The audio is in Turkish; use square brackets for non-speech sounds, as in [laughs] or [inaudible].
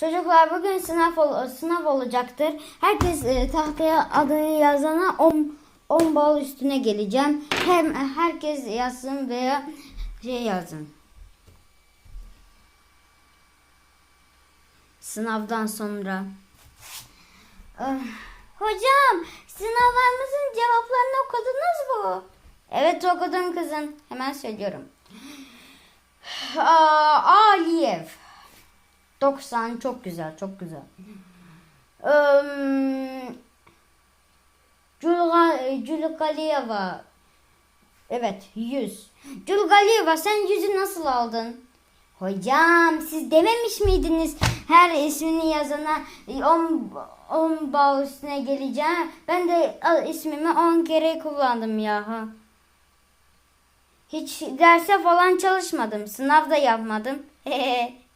Çocuklar bugün sınav ol- sınav olacaktır. Herkes e, tahtaya adını yazana 10 10 bal üstüne geleceğim. Hem herkes yazsın veya şey yazın. Sınavdan sonra. Ah, Hocam, sınavlarımızın cevaplarını okudunuz mu? Evet okudum kızım. Hemen söylüyorum. Aa, Aliyev. 90 çok güzel, çok güzel. Um, Julgaliyeva. Evet, 100. Julgaliyeva sen yüzü nasıl aldın? Hocam siz dememiş miydiniz her ismini yazana 10 10 bal üstüne geleceğim. Ben de ismimi 10 kere kullandım ya. Hiç derse falan çalışmadım. Sınav da yapmadım. [laughs]